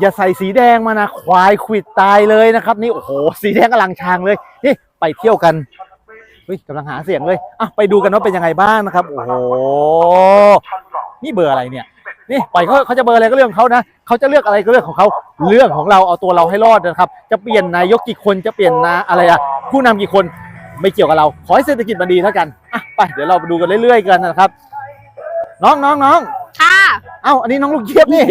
อย่าใส่สีแดงมานะควายขวิดตายเลยนะครับนี่โอ้โหสีแดงกำลังชางเลยนี่ไปเที่ยวกันเฮ้ยกำลังหาเสียงเลยอะไปดูกันว่าเป็นยังไงบ้างนะครับ โอ้โหนี่เบอร์อะไรเนี่ย นี่ปล่อยเขาเขาจะเบอร์อะไรก็เรื่องเขานะเขาจะเลือกอะไรก็เรื่องของเขาเรื่องของเราเอาตัวเราให้รอดนะครับ จะเปลี่ยนนายกกี่คนจะเปลี่ยนนาอะไรอะผู้นำกี่คนไม่เกี่ยวกับเรา ขอให้เศรษฐกิจมันดีเท่ากันอะไปเดี๋ยวเราไปดูกันเรื่อยๆกันนะครับ น้องน้องน้อง เอ้าอันนี้น้องลูกเจี๊ยบนี่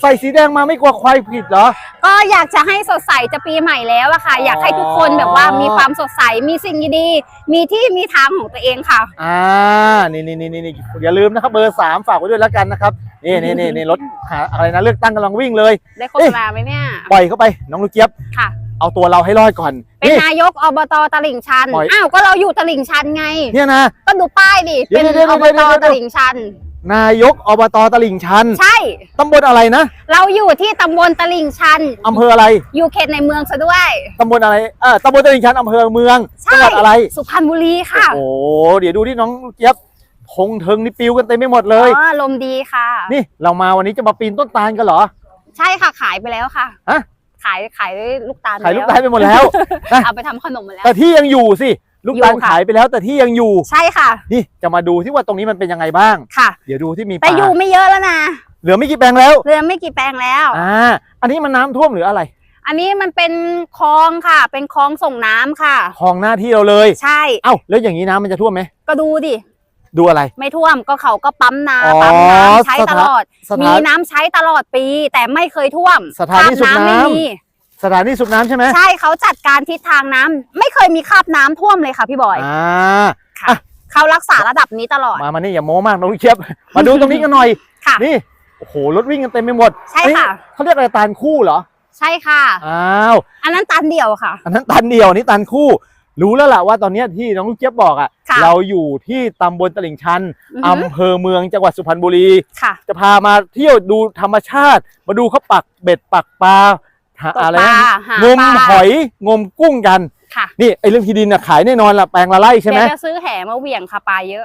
ใส่สีแดงมาไม่กลัวควายผิดเหรอ ก็อยากจะให้สดใสจะปีใหม่แล้วอะค่ะ อยากให้ทุกคนแบบว่ามีความสดใสมีสิ่งดีๆมีที่มีทางของตัวเองค่ะ อ่า นี่นี่นี่นี่อย่าลืมนะครับเบอร์สามฝากไว้ด้วยแล้วกันนะครับ นี่นี่นี่นี่รถหาอะไรนะเลือกตั้งกำลังวิ่งเลย ได้โฆษณาไหมเนี่ยปล่อยเข้าไปน้องลูกเจี๊ยบค่ะ เอาตัวเราให้รอดก่อน เป็นนี่นายกอบตตลิ่งชันปล่อยอ้าวก็เราอยู่ตลิ่งชันไง เนี่ยนะก็ดูป้ายดิเดี๋เป็ยวนเดี๋ยวอบเดี๋ยวตเดี๋ยวตลิ่งชัน นายกอบตตลิ่งชัน ใช่ ตำบลอะไรนะ เราอยู่ที่ตำบลตลิ่งชัน อำเภออะไร อยู่เขตในเมืองซะด้วย ตำบลอะไรเออตำบลตลิ่งชันอำเภอเมือง จัใช่งหวัดอะไร สุพรรณบุรีค่ะ โอ้โหเดี๋ยวดูที่น้องลูกเจี๊ยบทงเทิงนี่ปิวกันเต็มไปหมดเลยอ๋อลมณ์ดีค่ะ นี่เรามาวันนี้จะมาปีนต้นตาลกันเหรอ ใช่ค่ะขายไปแล้วค่ะฮะขายขายลูกตาลขายลูกแวตาลไปหมดแล้วนะเอาไปทำขนมหมดแล้ว แต่ที่ยังอยู่สิ ลูกตาลอยู่ค่ะขายไปแล้วแต่ที่ยังอยู่ ใช่ค่ะ นี่จะมาดูที่ว่าตรงนี้มันเป็นยังไงบ้าง ค่ะ เดี๋ยวดูที่มีแต่ป่าอยู่ไม่เยอะแล้วนะ เหลือไม่กี่แปลงแล้วเรือไม่กี่แปลงแล้ว อ่า อันนี้มันน้ำท่วมหรืออะไร อันนี้มันเป็นคลองค่ะ เป็นคลองส่งน้ำค่ะ คลองหน้าที่เราเลย ใช่ เอ้า แล้วอย่างนี้น้ำมันจะท่วมไหม ก็ดูดิ ดูอะไร ไม่ท่วมก็เขาก็ปั๊มอ๋อน้ำปั๊มน้ำใช้สตถาลอดสถานมีน้ำใช้ตลอดปี แต่ไม่เคยท่วม สถานีสูบครบน้ำไม่มี สถานีสูบน้ำใช่ไหมใช่เขาจัดการทิศทางน้ำไม่เคยมีคราบน้ำท่วมเลยค่ะพี่บอยอ่า ค่ะ อะ เขารักษาระดับนี้ตลอด มามานี่อย่าโม้มากน้องลูกเชียบ มาดูตรงนี้กันหน่อย ค่ะ นี่ โอ้โห รถวิ่งกันเต็มไปหมดใช่ค่ะเอ้ยเขาเรียกอะไรตาลคู่เหรอ ใช่ค่ะ อ้าว อันนั้นตันเดียวค่ะ อันนั้นตันเดียวอันนี้ตันคู่ รู้แล้วล่ะว่าตอนเนี้ยที่น้องลูกเจี๊ยบบอกอะ ค่ะเราอยู่ที่ตำบลตลิ่งชันอือหืออำเภอเมืองจังหวัดสุพรรณบุรี ค่ะ จะพามาเที่ยวดูธรรมชาติ มาดูเขาปักเบ็ดปักปลา หาตกอะไรปลานะหางมปลาหอยงมกุ้งกัน ค่ะนี่ไอ้เรื่องที่ดินน่ะขายแน่นอนละแปลงละไร่ใช่ไหมเดี๋ยวจะซื้อแห่มาเหวี่ยงค่ะปลาเยอะ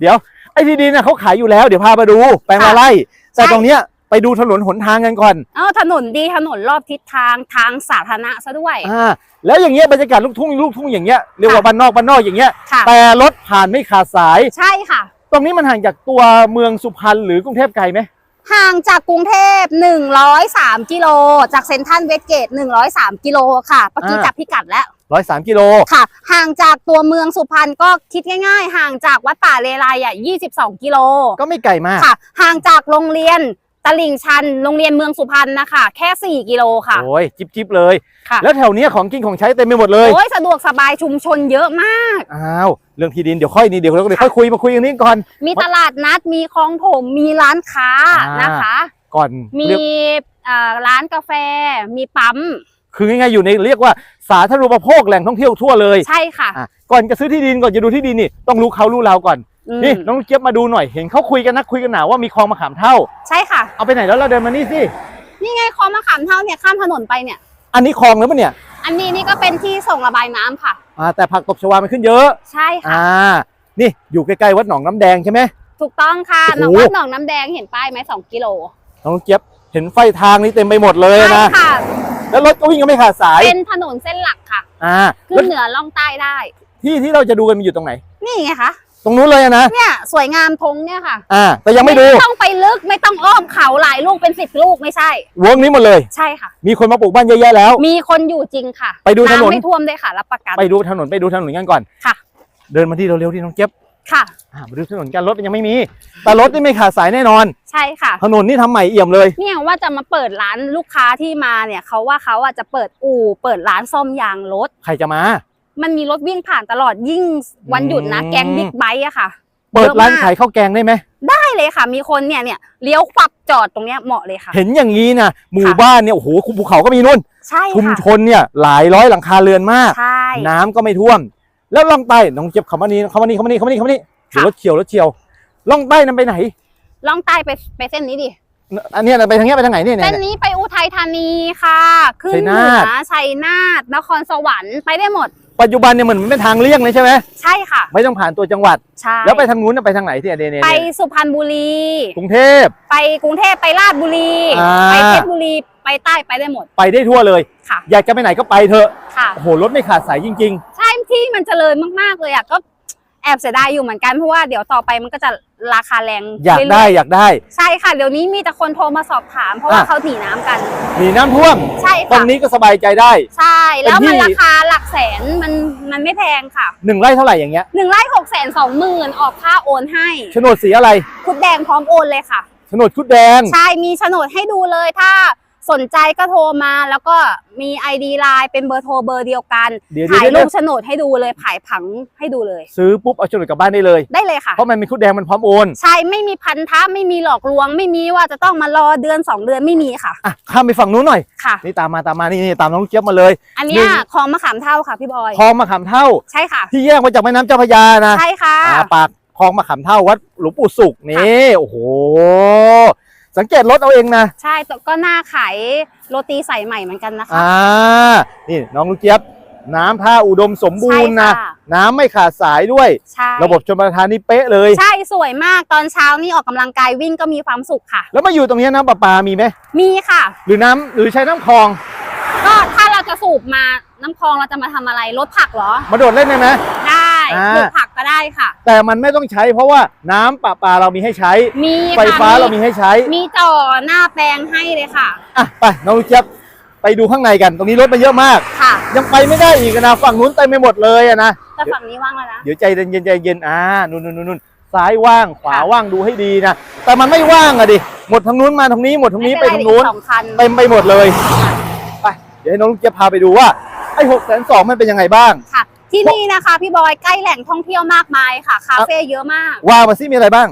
เดี๋ยวไอ้ที่ดินน่ะเขาขายอยู่แล้วเดี๋ยวพาไปดู แปลงละค่ะไร่แต่ใช่ตรงเนี้ยไปดูถนนหนทางกันก่อนเอ้าถนนดีถนนรอบทิศทางทางสาธารณะซะด้วยอ่าแล้วอย่างเงี้ยบรรยากาศลูกทุ่งลูกทุ่งอย่างเงี้ยเรียกว่าค่ะบ้านนอกบ้านนอกอย่างเงี้ยค่ะแต่รถผ่านไม่ขาดสายใช่ค่ะ ตรงนี้มันห่างจากตัวเมืองสุพรรณหรือกรุงเทพไกลไหม ห่างจากกรุงเทพ 103 กิโล จากเซ็นทรัลเวสเกต 103 กิโลค่ะเมื่อกี้อ่าจับพิกัดแล้วร้อยสามกิโลค่ะ ห่างจากตัวเมืองสุพรรณก็คิดง่าย ๆ ห่างจากวัดป่าเลไลอะ22 กิโล ก็ไม่ไกลมากค่ะ ห่างจากโรงเรียน ตลิ่งชันโรงเรียนเมืองสุพรรณนะคะแค่4กิโลค่ะ โอ้ยจิบจิบเลย ค่ะ แล้วแถวเนี้ยของกินของใช้เต็มไปหมดเลยโอ้ยสะดวกสบายชุมชนเยอะมาก อ้าวเรื่องที่ดินเดี๋ยวค่อยนี่เดี๋ยวเราเดี๋ยวค่อยคุยมาคุยกันนี้ก่อน มีตลาดนัดมีคลองถมมีร้านค้าอ่านนะคะ ก่อนมีเรียกเอ่อร้านกาแฟ มีปั๊มคือง่ายๆอยู่ในเรียกว่าสาธารณูปโภคแหล่งท่องเที่ยวทั่วเลยใช่ค่ะอะก่อนจะซื้อที่ดินก่อนจะดูที่ดินนี่ต้องรู้เขารู้เราก่อนอืม นี่น้องเจี๊ยบมาดูหน่อยเห็นเขาคุยกันนะคุยกันหนาว่ามีคลองมะขามเท่า ใช่ค่ะ เอาไปไหนแล้วเราเดินมานี่สินี่ไงคลองมะขามเท่าเนี่ยข้ามถนนไปเนี่ย อันนี้คลองแล้วปะเนี่ย อันนี้นี่ก็เป็นที่ส่งระบายน้ำค่ะอ่าแต่ผักตบชวามันขึ้นเยอะ ใช่ค่ะอ่านี่อยู่ใกล้ๆวัดหนองน้ำแดงใช่ไหมถูกต้องค่ะหโอ้นองโหวัดหนองน้ำแดงเห็นป้ายไหมสองกิโลน้องเจี๊ยบเห็นไฟทางนี้เต็มไปหมดเลยใช่นะค่ะ แล้วรถก็วิ่งก็ไม่ขาดสาย เป็นถนนเส้นหลักค่ะ อ่าขึ้แล้วนเหนือล่องใต้ได้ ที่ที่เราจะดูกันมันอยู่ตรงไหน นี่ไงคะ ตรงนู้นเลยอะนะ เนี่ยสวยงามธงเนี่ยค่ะ อ่า แต่ยังไม่ดูต้องไปลึกไม่ต้องอ้อมเขาหลายลูกเป็นสิบลูกไม่ใช่ วงนี้หมดเลย ใช่ค่ะ มีคนมาปลูกบ้านเยอะแยะแล้ว มีคนอยู่จริงค่ะไปดูถนนำไม่ท่วมด้วยค่ะรับประกัน ไปดูถนนไปดูถนนกันก่อน ค่ะ เดินมาที่เร็วๆที่น้องเจี๊ยบค่ะอ่ามาดูถนนกันรถมันยังไม่มี แต่รถนี่ไม่ขาดสายแน่นอน ใช่ค่ะ ถนนนี่ทำใหม่เอี่ยมเลย เนี่ยว่าจะมาเปิดร้านลูกค้าที่มาเนี่ยเขาว่าเขาอะจะเปิดอู่เปิดร้านซ่อมยางรถ ใครจะมา มันมีรถวิ่งผ่านตลอดยิ่งวันหยุดนะอืมแก๊งบิ๊กไบค์อะค่ะเปิดร้านเยอะมากขายข้าวแกงได้ไหมได้เลยค่ะ มีคนเนี่ยเนี่ยเลี้ยวควับจอดตรงเนี้ยเหมาะเลยค่ะ เห็นอย่างนี้นะหมู่ค่ะบ้านเนี่ยโอ้โหคุภูเขาก็มีนู่นใช่ชุมค่ะชนเนี่ยหลายร้อยหลังคาเรือนมากใช่น้ำก็ไม่ท่วม แล้วล่องใต้น้องเจ็บคำว่านี้คำว่านี้คำว่านี้คำว่านี้คำว่านี้เดี๋ยวรถเฉียวรถเฉียวล่องใต้นั้นไปไหนล่องใต้ไปไปเส้นนี้ดิอันเนี้ยไปทางเนี้ยไปทางไหนเนี่ยเนี่เส้ยนนี้ไปอุทัยธานีค่ะ ขึ้นชัยเหนานืทอชัยนาทนครสวรรค์ไปได้หมด ปัจจุบันเนี่ยเหมือนมันเป็นทางเลี่ยงเลยใช่ไหมใช่ค่ะ ไม่ต้องผ่านตัวจังหวัด ใช่ แล้วไปทางนู้นน่ะไปทางไหนที่เดนเนไปสุพรรณบุรี กรุงเทพ ไปกรุงเทพไปราชบุรี อ่า ไปเพชรบุรี ไปใต้ไปได้หมด ไปได้ทั่วเลย ค่ะ อยากจะไปไหนก็ไปเถอะค่ะ โอ้โหรถไม่ขาดสายจริง ใช่ที่มันเจริญมากๆเลยอะก็ แอบเสียดายอยู่เหมือนกันเพราะว่าเดี๋ยวต่อไปมันก็จะราคาแรงๆอยากเรื่ได้ๆอยากได้ใช่ค่ะ เดี๋ยวนี้มีแต่คนโทรมาสอบถาม เพราะว่าอะ เขาหนีน้ำกัน มีน้ำท่วมใช่ตรค่ะงนี้ก็สบายใจได้ ใช่แล้วเป็นที่มันราคาหลักแสนมันมันไม่แพงค่ะหนึ่งไร่เท่าไหร่อย่างเงี้ยหนึ่งไร่หกแสนสองหมื่นออกค่าโอนให้ โฉนดสีอะไรคุดแดงพร้อมโอนเลยค่ะ โฉนดชุดแดง ใช่มีโฉนดให้ดูเลยถ้า สนใจก็โทรมาแล้วก็มี ID ไลน์เป็นเบอร์โทรเบอร์เดียวกันเดี๋ยวถ่ายเดี๋ยวรูเดี๋ปยว โฉนดให้ดูเลยถ่ายผังให้ดูเลย ซื้อปุ๊บเอาโฉนดกลับบ้านได้เลย ได้เลยค่ะ เพราะมันเป็นชุดแดงมันพร้อมโอนใช่ไม่มีพันธะไม่มีหลอกลวง ไม่มีว่าจะต้องมารอเดือน2เดือนไม่มีค่ะอะข้ามไปฝั่งนู้นหน่อย ค่ะ นี่ตามมาตามมานี่นี่ตามน้องลูกเจี๊ยบมาเลย อันเนี้หนึ่ยงคลองมะขามเท่าค่ะพี่บอย คลองมะขามเท่า ใช่ค่ะ ที่แยกมาจากแม่น้ำเจ้าพระยานะใช่ค่ะ อ่าปากคลองมะขามเท่าวัดหลวงปู่สุขนี่โอ้โห สังเกตรถเอาเองนะใช่แต่ก็น่าขายโรตีใส่ใหม่เหมือนกันนะคะอ่านี่น้องลูกเจี๊ยบน้ำท่าอุดมสมบูรณ์นะใช่ค่ะน้ำไม่ขาดสายด้วยใช่ระบบชลประทานนี่เป๊ะเลย ใช่สวยมากตอนเช้านี่ออกกำลังกายวิ่งก็มีความสุขค่ะ แล้วมาอยู่ตรงนี้น้ำประปามีไหมมีค่ะ หรือน้ำหรือใช้น้ำคลอง ก็ถ้าเราจะสูบมาน้ำคลองเราจะมาทำอะไรลดผักเหรอ มาโดดเล่นได้ไหมได้อ่า ปลูกผักก็ได้ค่ะ แต่มันไม่ต้องใช้เพราะว่าน้ำประปาเรามีให้ใช้ มีไฟค่ะฟ้าเรามีให้ใช้มีจ่อหน้าแปลงให้เลยค่ะ อะไปน้องลูกเจี๊ยบไปดูข้างในกัน ตรงนี้รถมาเยอะมาก ค่ะ ยังไปไม่ได้อีกนะฝั่งนู้นเต็มไปหมดเลยอะนะ แต่ฝั่งนี้ว่างแล้วนะ เดี๋ยวใจเย็นใจเย็นอ่านู่นนู่นนู่นซ้ายว่างขวาค่ะ ว่างดูให้ดีนะ แต่มันไม่ว่างอะดิ หมดทางนู้นมาทางนี้หมดทางนี้ไปม่ทางเนนู้นไรอีกสองคัน เต็มไปหมดเลย ไป เดี๋ยวให้น้องลูกเจี๊ยบพาไปดูว่าไอ้หกแสนสองมันเป็นยังไงบ้าง ค่ะ ที่นี่นะคะ พี่บอยใกล้แหล่งท่องเที่ยวมากมายค่ะ คาเฟ่เยอะมากว่ามาสิมีอะไรบ้าง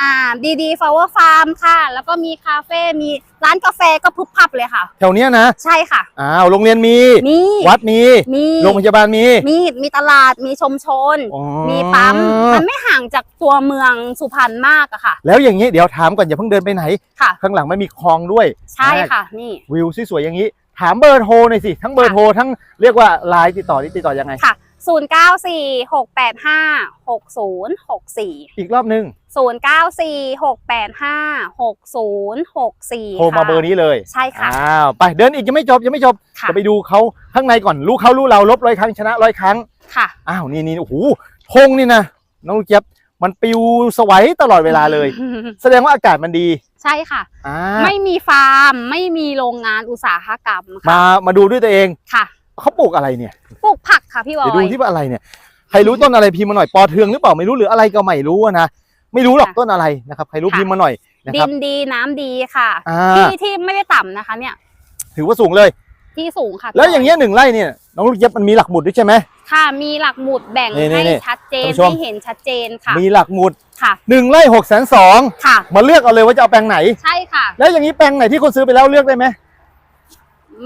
อ่าดีดีฟลาวเวอร์ฟาร์มค่ะ แล้วก็มีคาเฟ่มีร้านกาแฟก็พึบพับเลยค่ะ แถวเนี้ยนะใช่ค่ะ อ้าวโรงเรียนมี มี วัดมีมี โรงพยาบาลมี มีมีตลาดมีชมชน อ๋อ มีปั๊มมันไม่ห่างจากตัวเมืองสุพรรณมากอะค่ะ แล้วอย่างนี้เดี๋ยวถามก่อนอย่าเพิ่งเดินไปไหน ค่ะ ข้างหลังไม่มีคลองด้วยใช่ค่ะ นี่ วิวสวยๆอย่างนี้ ถามเบอร์โทรหน่อยสิ ทั้งเบอร์โทรทั้งเรียกว่าไลน์ติดต่อนี่ติดต่อยังไง ค่ะ 0 9 4 6 8 5 6 0 6 4 อีกรอบนึง0 9 4 6 8 5 6 0 6 4โทรมาเบอร์นี้เลย ใช่ค่ะอ้าวไปเดินอีกยังไม่จบยังไม่จบค่ะจะไปดูเขาข้างในก่อนรู้เขารู้เราลบร้อยครั้งชนะร้อยครั้ง ค่ะอ้าวนี่นี่โอ้โหธงนี่นะน้องลูกเจี๊ยบมันปิวสวัยตลอดเวลาเลย แสดงว่าอากาศมันดี ใช่ค่ะอ่าไม่มีฟาร์ม ไม่มีโรงงานอุตสาหกรรมค่ะมามาดูด้วยตัวเองค่ะเขาปลูกอะไรเนี่ย ปลูกผัก ค่ะพี่บอเดี๋ยวดูยที่ว่าอะไรเนี่ยใครรู้ต้นอะไรพิมพ์มาหน่อยปอเทืองหรือเปล่าไม่รู้หรืออะไรก็ไม่รู้อะนะไม่รู้หรอกค่ะต้นอะไรนะครับใครรู้ค่ะพิมพ์มาหน่อยนะดิครับนดีน้ำดีค่ะอ่าที่ที่ไม่ได้ต่ำนะคะ เนี่ย ถือว่าสูงเลยที่สูงค่ะ แล้วอย่างเงี้ยหนึ่งไร่เนี่ยน้องลูกเจี๊ยบมันมีหลักหมุดด้วยใช่ไหมค่ะมีหลักหมุดแบ่งนี่ให้นี่ชัดเจนท่านผู้ชมให้เห็นชัดเจนค่ะ มีหลักหมุดค่ะหนึ่งไร่หกแสนสองค่ะ มาเลือกเอาเลยว่าจะเอาแปลงไหนใช่ค่ะ แล้วอย่างนี้แปลงไหนที่คนซื้อไปแล้วเลือกได้ไหม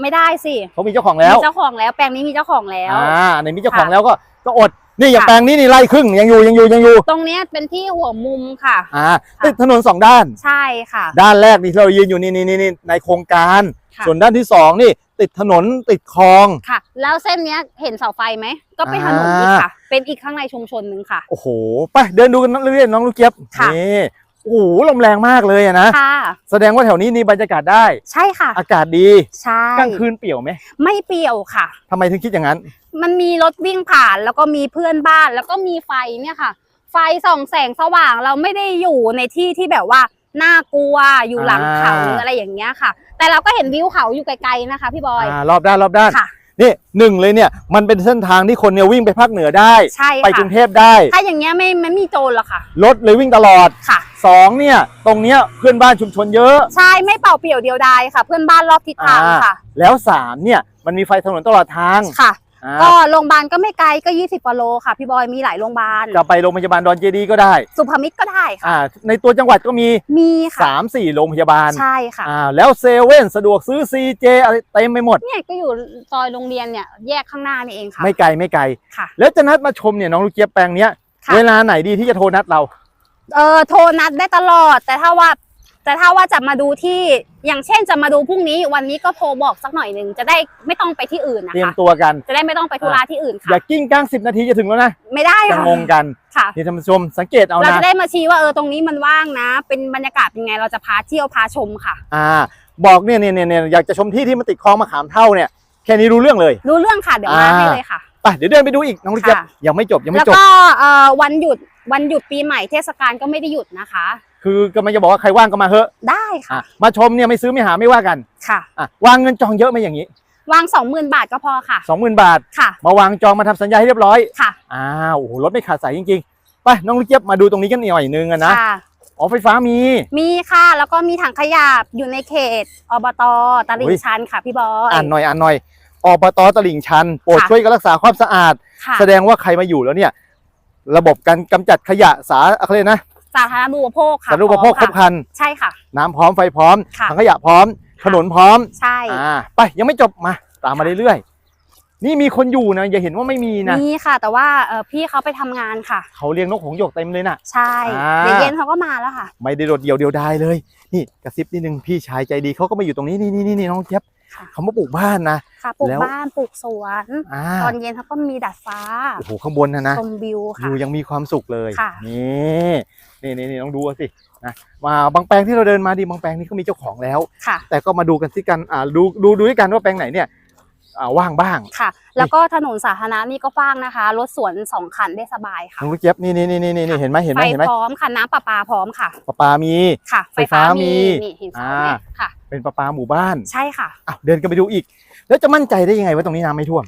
ไม่ได้สิเขามีเจ้าของแล้วมีเจ้าของแล้ว แปลงนี้มีเจ้าของแล้วอ่าในมีเจ้าของค่ะแล้วก็ก็อดนี่อย่างค่ะแปลงนี้นี่ไร่ครึ่งยังอยู่ยังอยู่ยังอยู่ ตรงเนี้ยเป็นที่หัวมุมค่ะอ่าค่ะติดถนนสองด้านใช่ค่ะ ด้านแรกนี่ที่เรายืนอยู่นี่นี่นี่นี่ในโครงการค่ะส่วนด้านที่สองนี่ติดถนนติดคลองค่ะ แล้วเส้นเนี้ยเห็นเสาไฟไหมก็เป็นถนนอ่าอีกค่ะ เป็นอีกข้างในชุมชนหนึ่งค่ะโอ้โหไปเดินดูกันเรื่อยๆน้องลูกเจี๊ยบค่ะนี่ โอ้โหลมแรงมากเลยอะนะ ค่ะ แสดงว่าแถวนี้นี่บรรยากาศได้ ใช่ค่ะ อากาศดีใช่กลางคืนเปี่ยวไหมไม่เปรี่ยวค่ะ ทำไมถึงคิดอย่างนั้น มันมีรถวิ่งผ่านแล้วก็มีเพื่อนบ้านแล้วก็มีไฟเนี่ยค่ะ ไฟส่องแสงสว่างเราไม่ได้อยู่ในที่ที่แบบว่าน่ากลัวอยู่หลังเขาอ่า หรืออะไรอย่างเงี้ยค่ะ แต่เราก็เห็นวิวเขาอยู่ไกลๆนะคะ พี่บอย อ่ารอบด้านรอบด้าน ค่ะ นี่หนึ่งเลยเนี่ยมันเป็นเส้นทางที่คนเนี่ยวิ่งไปภาคเหนือได้ ใช่ไปค่ะกรุงเทพได้ ถ้าอย่างเงี้ยไม่ไม่มีโจรหรอกค่ะ รถเลยวิ่งตลอดค่ะ สองเนี่ยตรงเนี้ยเพื่อนบ้านชุมชนเยอะใช่ไม่เป่าเปี่ยวเดียวดายค่ะ เพื่อนบ้านรอบทิศทางอ่าค่ะ แล้วสามเนี่ยมันมีไฟถนนตลอดทาง ค่ะอ่า ก็โรงพยาบาลก็ไม่ไกลก็ 20กว่าโลค่ะพี่บอยมีหลายโรงพยาบาลจะไปโรงพยาบาลดอนเจดีย์ก็ได้ สุภมิตรก็ได้ค่ะอ่าในตัวจังหวัดก็มีมีค่ะสามสี่โรงพยาบาลใช่ค่ะอ่าแล้วเซเว่นสะดวกซื้อซีเจอะไรเต็มไปหมดเนี่ยก็อยู่ซอยโรงเรียนเนี่ยแยกข้างหน้านี่เองค่ะไม่ไกลไม่ไกลค่ะ แล้วจะนัดมาชมเนี่ยน้องลูกเจี๊ยบแปลงเนี้ยค่ะเวลาไหนดีที่จะโทรนัดเราเออโทรนัดได้ตลอด แต่ถ้าว่า แต่ถ้าว่าจะมาดูที่อย่างเช่นจะมาดูพรุ่งนี้ วันนี้ก็โทรบอกสักหน่อยหนึ่งจะได้ไม่ต้องไปที่อื่นนะเตรียมคะตัวกัน จะได้ไม่ต้องไปธุระที่อื่นอย่าค่ะกิ้งก้างสิบนาทีจะถึงแล้วนะไม่ได้จะค่ะงงกันค่ะ นี่ท่านผู้ชมสังเกตเอาเรานะจะได้มาชี้ว่าเออตรงนี้มันว่างนะ เป็นบรรยากาศเป็นไงเราจะพาเที่ยวพาชมค่ะ อ่า บอกเนี่ยเนี่ยเนี่ยเนี่ยอยากจะชมที่ที่มันติดคลองมะขามเท่าเนี่ยแค่นี้รู้เรื่องเลย รู้เรื่องค่ะเดี๋ยวมาอ่า ให้เลยค่ะ ไปเดี๋ยวเดินไปดูอีกน้องลิเจ็บค่ะ ยังไม่จบยังไม่แล้วจบ ก็เอ่อวันหยุดวันหยุดปีใหม่เทศกาลก็ไม่ได้หยุดนะคะ คือกำลังจะบอกว่าใครว่างก็มาเถอะได้อะค่ะมาชมเนี่ยไม่ซื้อไม่หาไม่ว่ากันค่ะ อะวางเงินจองเยอะไหมอย่างนี้วางสองหมื่นบาทก็พอค่ะ สองหมื่นบาท ค่ะมาวางจองมาทำสัญญาให้เรียบร้อยค่ะอ้าวโอ้โหรถไม่ขาดสายจริงๆไปน้องลิเจ็บมาดูตรงนี้กันหน่อยนึงอะนะค่ะอ๋อไฟฟ้ามี มีค่ะแล้วก็มีถังขยะอยู่ในเขตอบตตลิ่อุ๊งย ชันค่ะพี่บอย อ่านหน่อยอ่านหน่อย อบตตลิ่งชันโปรดค่ะ ช่วยกันรักษาความสะอาด ค่ะแสดงว่าใครมาอยู่แล้วเนี่ย ระบบการกำจัดขยะสาอะไรนะสาธารณูปโภคค่ะสาธารณูปโภคครบพร้อมครัน ใช่ค่ะ น้ำพร้อมไฟพร้อมค่ะ ถังขยะพร้อม ถนนพร้อมใช่ อ่าไปยังไม่จบมาตามมาเรื่อยๆนี่มีคนอยู่นะอย่าเห็นว่าไม่มีนะมีค่ะ แต่ว่าเอ่อพี่เขาไปทำงานค่ะ เขาเลี้ยงนกหงส์หยกเต็มเลยน่ะ ใช่อ่า เดี๋ยวเย็นเขาก็มาแล้วค่ะ ไม่ได้โดดเดี่ยวเดียวดายเลย นี่กระซิบนิดนึงพี่ชายใจดีเขาก็มาอยู่ตรงนี้นี่นี่นี่น้องเจี๊ยบค่ะ เขามาปลูกบ้านนะค่ะปลูกแล้วบ้านปลูกสวนอ่าตอนเย็นเขาก็มีดัดฟ้าโอ้โหข้างบนนะนะชมวิวอค่ะยู่ยังมีความสุขเลยค่ะนี่นี่นี่นี่ต้องดูเอาสินะมาบางแปลงที่เราเดินมาดีบางแปลงนี่ก็มีเจ้าของแล้วค่ะแต่ก็มาดูกันสิกันอ่าดูดูดูด้วยกันว่าแปลงไหนเนี่ยอ่า ว่างบ้าง ค่ะ แล้วก็ถนนสาธารณะนี่ก็กว้างนะคะ รถสวนสองคันได้สบายค่ะน้องลูกเจี๊ยบนี่นี่นี่นี่นี่เห็นไหมเห็นไหไฟมเห็นไหมพร้อมค่ะน้ำประปาพร้อมค่ะประปามีค่ะไฟไฟฟ้าฟ้ามีมีนี่เห็นเสาอ่าไหมค่ะ เป็นประปาหมู่บ้านใช่ค่ะอะเดินกันไปดูอีก แล้วจะมั่นใจได้ยังไงว่าตรงนี้น้ำไม่ท่วม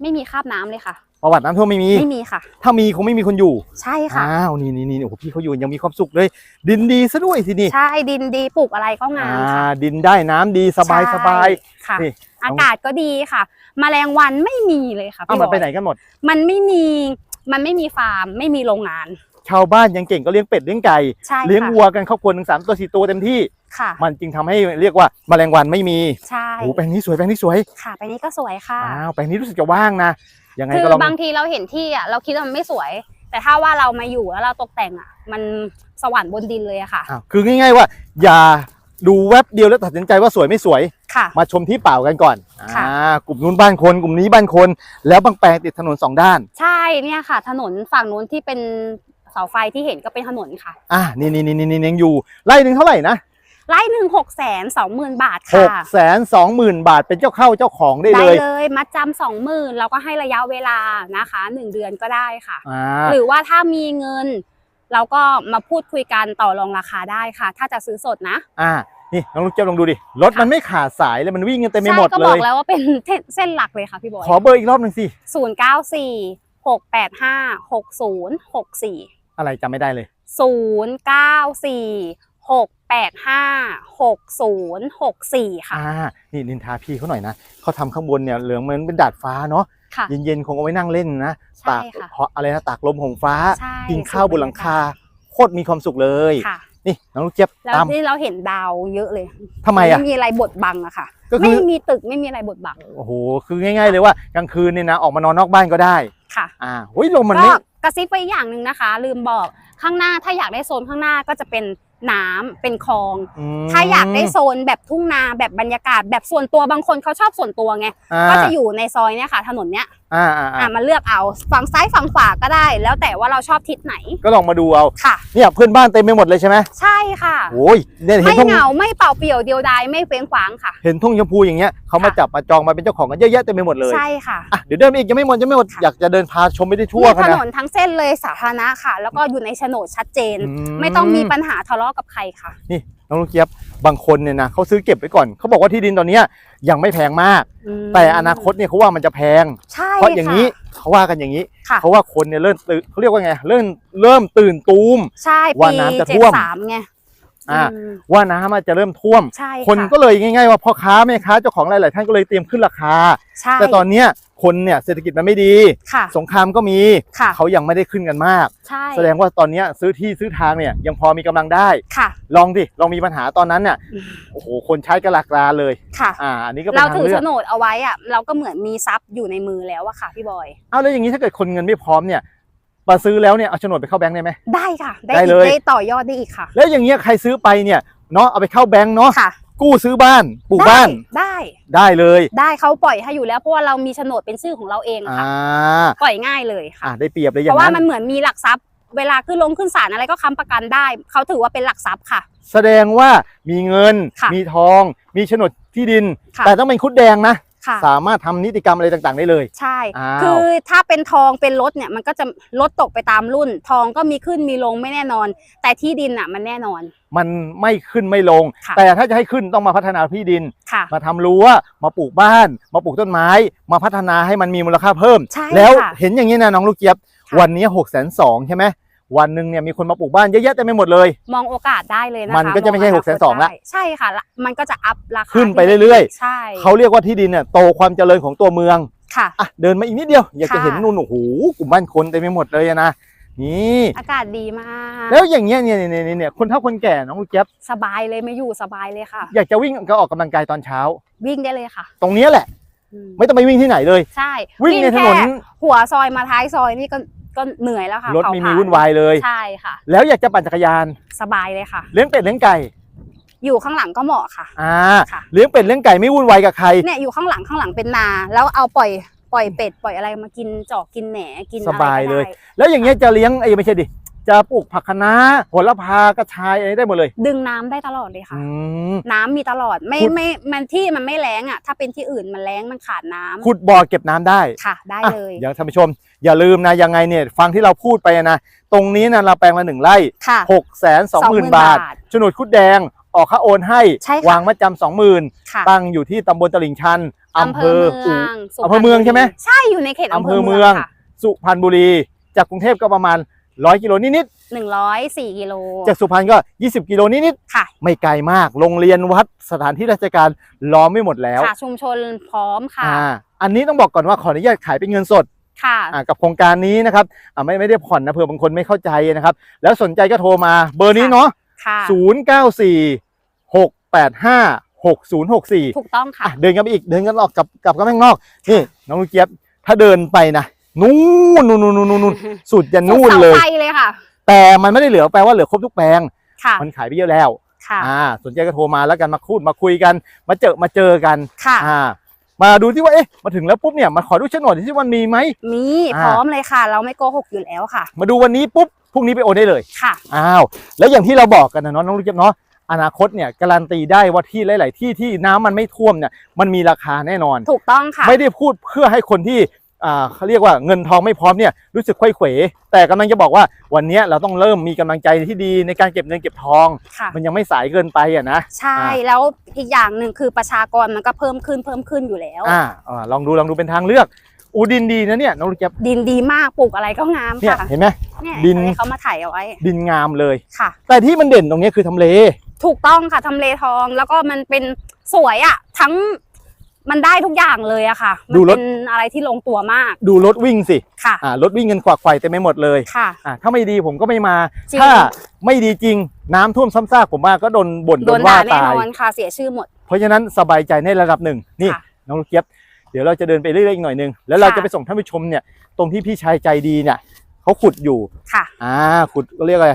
ไม่มีคราบน้ำเลยค่ะ ประวัติน้ำท่วมไม่มี ไม่มีค่ะ ถ้ามีคงไม่มีคนอยู่ ใช่ค่ะ อ้าว นี่นี่นี่โอ้โหพี่เขาอยู่ยังมีความสุขเลย ดินดีซะด้วยสินี่ใช่ดินดีปลูกอะไรก็งามอ่าค่ะดินได้น้ำดีสบายใช่สบายค่ะ นี่ อากาศก็ดีค่ะ แมลงวันไม่มีเลยค่ะเอ้าพี่มันบไปอยไหนกันหมด มันไม่มีมันไม่มีฟาร์ม ไม่มีโรงงาน ชาวบ้านยังเก่งก็เลี้ยงเป็ดเลี้ยงไก่ ใช่เลี้ยงค่ะวัวกันครอบครัวหนึ่งสามตัวสี่ตัวเต็มที่ ค่ะ มันจึงทำให้เรียกว่าแมลงวันไม่มีใช่โอ้โหแปลงนี้สวยแปลงนี้สวย ค่ะไปนี้ก็สวยค่ะ อ้าวแปลงนี้รู้สึกจะว่างนะ ยังไงคือก็ลอง บางทีเราเห็นที่อะเราคิดว่ามันไม่สวย แต่ถ้าว่าเรามาอยู่แล้วเราตกแต่งอะ มันสวรรค์บนดินเลยอะค่ะอ้าวคือง่ายๆว่า อย่าดูแวบเดียวแล้วตัดสินใจว่าสวยไม่สวย ค่ะ มาชมที่เปล่ากันก่อนค่ะ อ่ากลุ่มนู้นบ้านคนกลุ่มนี้บ้านคน แล้วบางแปลงติดถนนสองด้านใช่เนี่ยค่ะ ถนนฝั่งนู้นที่เป็นเสาไฟที่เห็นก็เป็นถนนค่ะ อ่านี่นี่นี่นี่ยังอยู่ไร่หนึ่งเท่าไหร่นะ ไร่หนึ่งหกแสนสองหมื่นบาทหค่ะกแสนสองหมื่นบาทเป็นเจ้าเข้าเจ้าของได้ได้เลยเลยมัดจำสองหมื่นเราก็ให้ระยะเวลานะคะหนึ่งเดือนก็ได้ค่ะ อ่าหรือว่าถ้ามีเงิน เราก็มาพูดคุยกันต่อรองราคาได้ค่ะ ถ้าจะซื้อสดนะอ่านี่น้องลูกเจ้าลองดูดิรถมันไม่ขาดสายเลยมันวิ่งกันเต็มไปใช่หมดก็เลบอกยแล้วว่าเป็นเส้นหลักเลยค่ะพี่บอยขอเบอร์อีกรอบหนึ่งสิศูนย์เก้าสี่หกแปดห้าหกศูนย์หกสี่ อะไรจำไม่ได้เลย ศูนย์เก้าสี่หก แปดห้าหกศูนย์หกสี่ค่ะ อ่านี่นินทาพี่เขาหน่อยนะเขาทำข้างบนเนี่ยเหลืองเหมือนเป็นดาดฟ้าเนาะค่ะเย็นๆคงเอาไว้นั่งเล่นนะใช่ตากค่ะเพราะอะไรนะตากลมหงฟ้า ใช่กินข้าวบนหลังคาโคตรมีความสุขเลย ค่ะ นี่น้องลูกเจี๊ยบแล้วตามที่เราเห็นดาวเยอะเลยทำไมอะไม่มีอะไรบดบังอะค่ะ ก็คืไม่อมีตึกไม่มีอะไรบดบังโอ้โหคือง่าย ๆ เลยว่ากลางคืนเนี่ยนะออกมานอนนอกบ้านก็ได้ ค่ะ อ่าเฮ้ยลมมันก็ไม่กระซิบไปอีกอย่างหนึ่งนะคะ ลืมบอกข้างหน้าถ้าอยากได้โซนข้างหน้าก็จะเป็นน้ำเป็นคลอง มถ้าอยากได้โซนแบบทุ่งนาแบบบรรยากาศแบบส่วนตัวบางคนเขาชอบส่วนตัวไง อ่าก็จะอยู่ในซอยเนี่ยค่ะ ถนนเนี้ยอ่าอ่าอะอ่ามาเลือกเอาฝั่งซ้ายฝั่งขวาก็ได้ แล้วแต่ว่าเราชอบทิศไหนก็ลองมาดูเอา ค่ะ เนี่ยเพื่อนบ้านเต็มไปหมดเลยใช่ไหมใช่ค่ะ โอ้ยเนี่ยเห็นไม่ทงเหงาไม่เป่าเปี่ยวเดียวดายไม่เฟ้งขวางค่ะ เห็นทุ่งชมพูอย่างเงี้ยเขามาค่ะจับมาจองมาเป็นเจ้าของกันเยอะแยะเต็มไปหมดเลยใช่ค่ะ อะเดี๋ยวเดินไปอีกยังไม่หมดยังไม่หมดค่ะ อยากจะเดินพาชมไปได้ทั่วเนี่ยกันถนะนนทั้งเส้นเลยสาธารณะค่ะ แล้วก็อยู่ในโฉนดชัดเจนอืไม่ต้องมีปัญหาทะเลาะกับใครค่ะน้ องลูกเจี๊ยบบางคนเนี่ยนะเขาซื้อเก็บไว้ก่อนเขาบอกว่าที่ดินตอนเนี้ยยังไม่แพงมาก อืมแต่อนาคตเนี่ยเขาว่ามันจะแพง ใช่เพราะอย่างนี้นี้เขาว่ากันอย่างนี้ ค่ะ เพราะว่าคนเนี่ยเริ่มตื่นเขาเรียกว่าไงเริ่มเริ่มตื่นตูม ใช่ว่าปีน้ำจะเจ็ดท่วม สามไงอ่าอืมว่าน้ำมันจะเริ่มท่วม ใช่คนค่ะก็เลยง่าย ๆ ว่าพ่อค้าแม่ค้าเจ้าของหลายๆท่านก็เลยเตรียมขึ้นราคา ใช่แต่ตอนเนี้ย คนเนี่ยเศรษฐกิจมันไม่ดี ค่ะสงครามก็มีค่ะเขายังไม่ได้ขึ้นกันมาก ใช่แสดงว่าตอนเนี้ยซื้อที่ซื้อทางเนี่ยยังพอมีกำลังได้ ค่ะ ลองดิลองมีปัญหาตอนนั้นเนี่ยอืมโอ้โหคนใช้กระลากราเลย ค่ะ อ่าอันนี้ก็เป็นเราทางถือเลืโฉอกนดเอาไว้อะเราก็เหมือนมีทรัพย์อยู่ในมือแล้วอะค่ะ พี่บอย เอาแล้วอย่างนี้ถ้าเกิดคนเงินไม่พร้อมเนี่ยมาซื้อแล้วเนี่ยเอาโฉนดไปเข้าแบงค์ได้ไหม ได้ค่ะ ได้ได้อีเลกยได้ต่อยอดได้อีกค่ะ แล้วอย่างเงี้ยใครซื้อไปเนี่ยเนาะเอาไปเข้าแบงก์เนาะค่ะ กู้ซื้อบ้านปลูกบ้านได้ได้เลยได้เขาปล่อยให้อยู่แล้วเพราะว่าเรามีโฉนดเป็นชื่อของเราเองอ่าค่ะปล่อยง่ายเลยค่ะ อ่าได้เปรียบเลยอเพย่างราะว่านั้นมันเหมือนมีหลักทรัพย์ เวลาขึ้นลงขึ้นศาลอะไรก็ค้ำประกันได้ เขาถือว่าเป็นหลักทรัพย์ค่ะ แสดงว่ามีเงินค่ะมีทอง มีโฉนดที่ดิน ค่ะ แต่ต้องเป็นคุดแดงนะ ค่ะ สามารถทำนิติกรรมอะไรต่างๆ ได้เลย ใช่อ้าวคือถ้าเป็นทองเป็นรถเนี่ยมันก็จะลดตกไปตามรุ่น ทองก็มีขึ้นมีลงไม่แน่นอน แต่ที่ดินอะมันแน่นอน มันไม่ขึ้นไม่ลงค่ะแต่ถ้าจะให้ขึ้นต้องมาพัฒนาที่ดินค่ะมาทำรั้วมาปลูกบ้าน มาปลูกต้นไม้ มาพัฒนาให้มันมีมูลค่าเพิ่มใช่แล้วค่ะเห็นอย่างนี้นะน้องลูกเจี๊ยบค่ะวันนี้หกแสนสองใช่ไหม วันหนึ่งเนี่ยมีคนมาปลูกบ้านเยอะแยะเต็มไปหมดเลย มองโอกาสได้เลยนะคะมันก็จะไม่ใช่องาคต600,000ละได้ใช่ค่ะละมันก็จะอัพราคาขึ้นไปเรื่อยๆใช่เขาเรียกว่าที่ดินเนี่ยโตความเจริญของตัวเมืองค่ะอะเดินมาอีกนิดเดียว อยากจะค่ะเห็นนู่นโอ้โหกลุ่มบ้านคนเต็มไปหมดเลยอะนะนี่อากาศดีมาก แล้วอย่างเงี้ยเนี่ยเนี่ยเนี่ยเนี่ยคนเฒ่าคนแก่น้องลูกเจี๊ยบสบายเลยไม่อยู่สบายเลยค่ะ อยากจะวิ่งก็ออกกำลังกายตอนเช้า วิ่งได้เลยค่ะ ตรงเนี้ยแหละอืมไม่ต้องไปวิ่งที่ไหนเลย ใช่ วิ่งในถนนแค่หัวซอยมาท้ายซอยนี่ก็ ก็เหนื่อยแล้วค่ะรถเผาไม่ผลมีวุ่นวายเลย ใช่ค่ะ แล้วอยากจะปั่นจักรยาน สบายเลยค่ะ เลี้ยงเป็ดเลี้ยงไก่ อยู่ข้างหลังก็เหมาะค่ะ อ่าค่ะเลี้ยงเป็ดเลี้ยงไก่ไม่วุ่นวายกับใคร เนี่ยอยู่ข้างหลังข้างหลังเป็นนา แล้วเอาปล่อยปล่อยเป็ดปล่อยอะไรมากินจอกกินแหนกินอะไรสบายก็เลยได้แล้วอย่างเงี้ยจะเลี้ยงไอ้ไม่ใช่ดิจะปลูกผักคะน้าโหระพากระชายอะไรได้หมดเลย ดึงน้ำได้ตลอดเลยค่ะอืมน้ำมีตลอดไม่ขุดไม่มันที่มันไม่แรงอะ ถ้าเป็นที่อื่นมันแรงมันขาดน้ำขุดบ่อเก็บน้ำได้ค่ะ ได้อะเลยเดี๋ยวท่านผู้ชม อย่าลืมนะยังไงเนี่ยฟังที่เราพูดไปนะตรงนี้นะเราแปลงละหนึ่งไร่ค่ะหกแสนสองหมื่น20,000บาทบาทโฉนดคุดแดงออกค่าโอนให้ใช่ค่ะวางมาจำสองหมื่นค่ะ ตั้งอยู่ที่ตำบลตลิ่งชันอำเภอเมือู่องสุอำเภอเมืองใช่ไหม ใช่อยู่ในเขตอำอำเภเภออเมืเมือองงค่ะสุพรรณบุรี จากกรุงเทพก็ประมาณร้อยกิโลนิดหนึ่งร้อยสี่กิโลๆจากสุพรรณก็ 20 กิโลนิดค่ะๆไม่ไกลมาก โรงเรียนวัดสถานที่ราชการล้อมไม่หมดแล้วค่ะชุมชนพร้อมค่ะ อ่าอันนี้ต้องบอกก่อนว่าขออนุญาตขายเป็นเงินสด ค่ะอ่ากับโครงการนี้นะครับอ่าไม่ไม่ได้ผ่อนนะเผื่อบางคนไม่เข้าใจนะครับ แล้วสนใจก็โทรมาเบอร์นี้เนาะค่ะ0 9 4 6 8 5 6 0 6 4ถูกต้องค่ะอะ เดินกันไปอีกเดินกันออกกับกับกันข้างนอกนี่น้องลูกเจี๊ยบถ้าเดินไปนะนู่นนู่นนู่นนู่นนู่นสุดจะนู่นสุดเลสายไฟเลยค่ะ แต่มันไม่ได้เหลือแปลว่าเหลือครบทุกแปลงค่ะมันขายไปเยอะแล้วค่ะอ่าสนใจก็โทรมาแล้วกันมาคูดมาคุยกัน มาเจอมาเจอกันค่ะอ่า มาดูที่ว่าเอ๊ะมาถึงแล้วปุ๊บเนี่ยมาขอดูโฉนดที่มันมีไหมมีอ่าพร้อมเลยค่ะ เราไม่โกหกอยู่แล้วค่ะ มาดูวันนี้ปุ๊บพรุ่งนี้ไปโอนได้เลยค่ะอ้าวแล้วอย่างที่เราบอกกันนะเนาะน้องลูกเจี๊ยบเนาะอนาคตเนี่ยการันตีได้ว่าที่หลาย ๆ ที่ที่น้ำมันไม่ท่วมเนี่ยมันมีราคาแน่นอน ถูกต้องค่ะ ไม่ได้พูดเพื่อให้คนที่อ่า เขาเรียกว่าเงินทองไม่พร้อมเนี่ยรู้สึกค่อยเขวแต่กำลังจะบอกว่าวันเนี้ยเราต้องเริ่มมีกำลังใจที่ดีในการเก็บเงินเก็บทองค่ะมันยังไม่สายเกินไปอะนะใช่อ่าแล้วอีกอย่างหนึ่งคือประชากรมันก็เพิ่มขึ้นเพิ่มขึ้นอยู่แล้วอ่าอ่าลองดูลองดูเป็นทางเลือกอูดินดีนะเนี่ยน้องลูกเจี๊ยบดินดีมากปลูกอะไรก็งามเนี่ยค่ะเห็นไหมเนี่ยดินให้เขามาถ่ายเอาไว้ ดินงามเลยค่ะ แต่ที่มันเด่นตรงเนี้ยคือทำเล ถูกต้องค่ะทำเลทองแล้วก็มันเป็นสวยอะทั้ง มันได้ทุกอย่างเลยอะค่ะ มันเป็นอะไรที่ลงตัวมากดูรถวิ่งสิค่ะ อ่ารถวิ่งกันขวักไขว่เต็มไปหมดเลยค่ะ อ่าถ้าไม่ดีผมก็ไม่มา จริง ถ้าไม่ดีจริงน้ำท่วมซ้ำซากผมว่าก็โดนบ่นโดโดนนว่าด่าแน่ตานย อนค่ะเสียชื่อหมด เพราะฉะนั้นสบายใจในระดับหนึ่งนี่ค่ะน้องลูกเจี๊ยบเดี๋ยวเราจะเดินไปเรื่อยๆอีกหน่อยหนึงแล้วเราค่ะ จะไปส่งท่านผู้ชมเนี่ยตรงที่พี่ชายใจดีเนี่ยเขาขุดอยู่ค่ะ อ่าขุดก็เรียกอะไร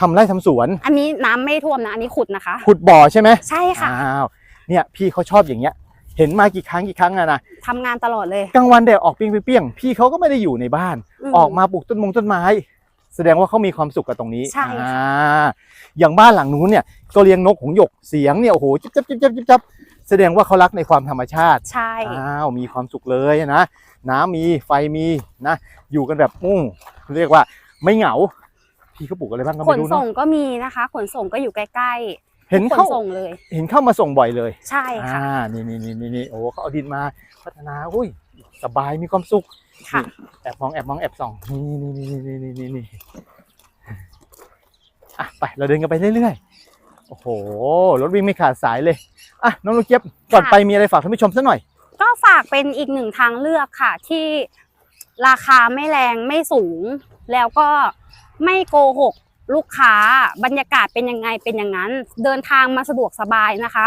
ทำไร่ทำสวนอันนี้น้ำไม่ท่วมนะ อันนี้ขุดนะคะ ขุดบ่อใช่ไหมใช่ค่ะ อ้าวเนี่ยพี่เขาชอบอย่างเงี้ย เห็นมากี่ครั้งกี่ครั้งอะนะทำงานตลอดเลย กลางวันแดดออกเปรี้ยงๆพี่เขาก็ไม่ได้อยู่ในบ้านมออกมาปลูกต้นมงต้นไม้ แสดงว่าเขามีความสุขกับตรงนี้ใช่ค่ะ อ่าอย่างบ้านหลังนู้นเนี่ยก็เลี้ยงนกหงส์หยกเสียงเนี่ยโอ้โหจิ๊บจับจิ๊บจับจิ๊บจับแสดงว่าเขารักในความธรรมชาติ ใช่ อ้าวมีความสุขเลยนะ น้ำมีไฟมีนะ อยู่กันแบบอู้เรียกว่าไม่เหงา พี่เขาปลูกอะไรบ้างก็ขไม่นรู้ส่เนาะงก็มีนะคะ ขนส่งก็อยู่ใกล้ เห็นๆขนเข้าส่งเลย เห็นเข้ามาส่งบ่อยเลย ใช่ค่ะอ่านี่นี่นี่นี่นี่โอ้เขาเอาดินมาพัฒนาอุ้ยสบายมีความสุขค่ะแอบมองแอบมองแอบส่องนี่นี่นี่นี่นี่นี่นี่อะไปเราเดินกันไปเรื่อยๆโอ้โหรถวิ่งไม่ขาดสายเลยอะน้องลูกเจี๊ยบก่อนค่ะไปมีอะไรฝากท่านผู้ชมสักหน่อย ก็ฝากเป็นอีกหนึ่งทางเลือกค่ะ ที่ราคาไม่แรงไม่สูง แล้วก็ไม่โกหก ลูกค้าบรรยากาศเป็นยังไงเป็นอย่างนั้น เดินทางมาสะดวกสบายนะคะ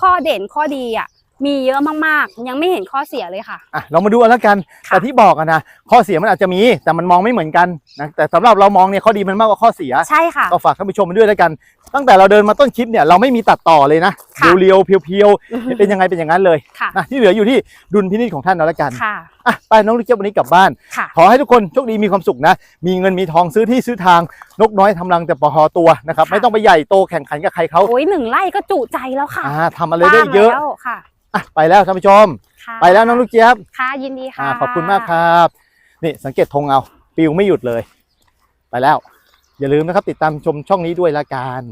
ข้อเด่นข้อดีอะ มีเยอะมากๆ ยังไม่เห็นข้อเสียเลยค่ะ อะเรามาดูกันแล้วกันค่ะแต่ที่บอกอะนะข้อเสียมันอาจจะมีแต่มันมองไม่เหมือนกันนะแต่สำหรับเรามองเนี่ยข้อดีมันมากกว่าข้อเสียใช่ค่ะ ก็ฝากท่านผู้ชมมาด้วยแล้วกัน ตั้งแต่เราเดินมาต้นคลิปเนี่ยเราไม่มีตัดต่อเลยนะค่ะ เรียวๆเพียวๆเป็นยังไงเป็นอย่างนั้นเลยค่ะนะที่เหลืออยู่ที่ดุลพินิจของท่านเอาละกันค่ะอะไปน้องลูกเจี๊ยบวันนี้กลับบ้าน ค่ะ ขอให้ทุกคนโชคดีมีความสุขนะ มีเงินมีทองซื้อที่ซื้อทางนกน้อยทำรังแต่ปอตัวนะครับค่ะ ไม่ต้องไปใหญ่โตแข่งขันกับใครเขาโอ้ยหนึ่งไร่ก็จุใจแล้วค่ะอ่าทำอะไรได้เยอะว่างแล้วค่ะอะไปแล้วท่านผู้ชม ค่ะไปแล้วน้องลูกเจี๊ยบค่ะยินดีค่ะอ่าขอบคุณมากครับ นี่สังเกตธงเอาปิวไม่หยุดเลย ไปแล้ว อย่าลืมนะครับ ติดตามชมช่องนี้ด้วยละกัน